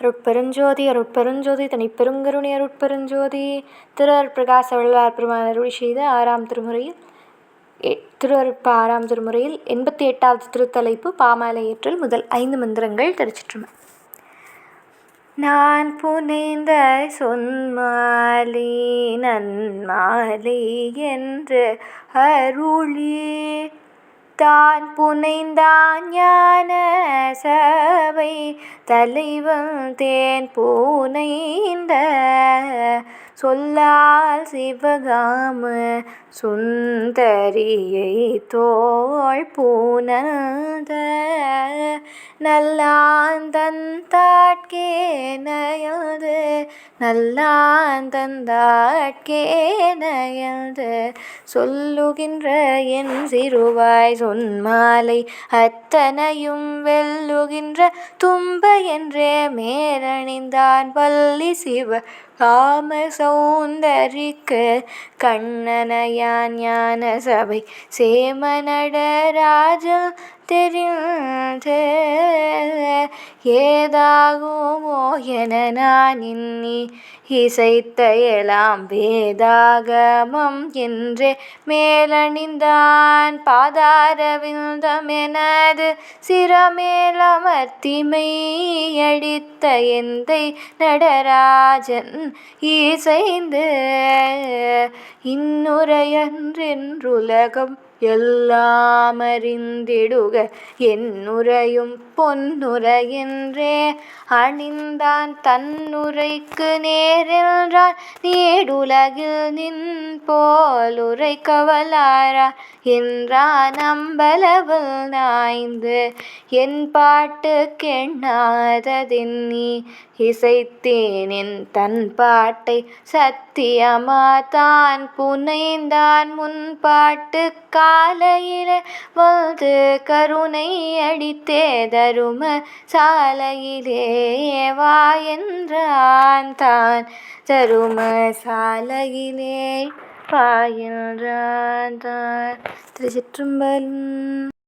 அருட்பெருஞ்சோதி அருட்பெருஞ்சோதி தனிப்பெருங்கருணை அருட்பெருஞ்சோதி திரு அருட்பிரகாச வள்ளலார் பெருமான் அருளி செய்த ஆறாம் திருமுறையில் திரு அருட்ப ஆறாம் திருமுறையில் எண்பத்தி எட்டாவது திருத்தலைப்பு பாமாலை ஏற்றல் முதல் ஐந்து மந்திரங்கள் திருச்சிற்றுமை நான் புனைந்த சொன்மாலி நன்மாலி என்று அருளி தான் புனைந்தான் ஞான சபை தலைவன் தேன் பூனைந்த. சொல்லால் சிவகாம சுந்தரியை தோள் பூனந்த. நல்லாந்தன் தாட்கே நல்லாந்தன் சொல்லுகின்ற என் சிறுவாய் சொன்மாலை அத்தனையும் வெல்லுகின்ற தும்ப என்றே மேலணிந்தான் பள்ளி சிவ காம சௌந்தரிக்கு கண்ணனையான் ஞான சபை சேமநடராஜ தெரிந்து ஏதாகுமோ என நான் இன்னி இசைத்த எலாம் வேதாகமம் என்றே மேலணிந்தான். பாதாரவிந்தம் எனது சிரமேலமர்த்திமை அடித்த எந்தை நடராஜன் இசைந்து இன்னுரையன்றென்றுலகம் எல்லாமறிந்திடுக. என்னுரையும் பொன்னுரையென்றே அணிந்தான் தன்னுரைக்கு நேரென்றான். நீடுலகில் நின் போல் உரைக்கவலாரா என்றான் அம்பலவல் நாய்ந்து. என் பாட்டு கெண்ணாததென்னி இசைத்தேன் என் தன் பாட்டை சத்தியமா தான் புனைந்தான் முன் பாட்டுக்கா காலையிலே வந்து கருணை அடித்தே தரும சாலையிலே வா என்றான் தான். தரும சாலையிலே வா என்றான் தான். திருச்சிற்றம்பலம்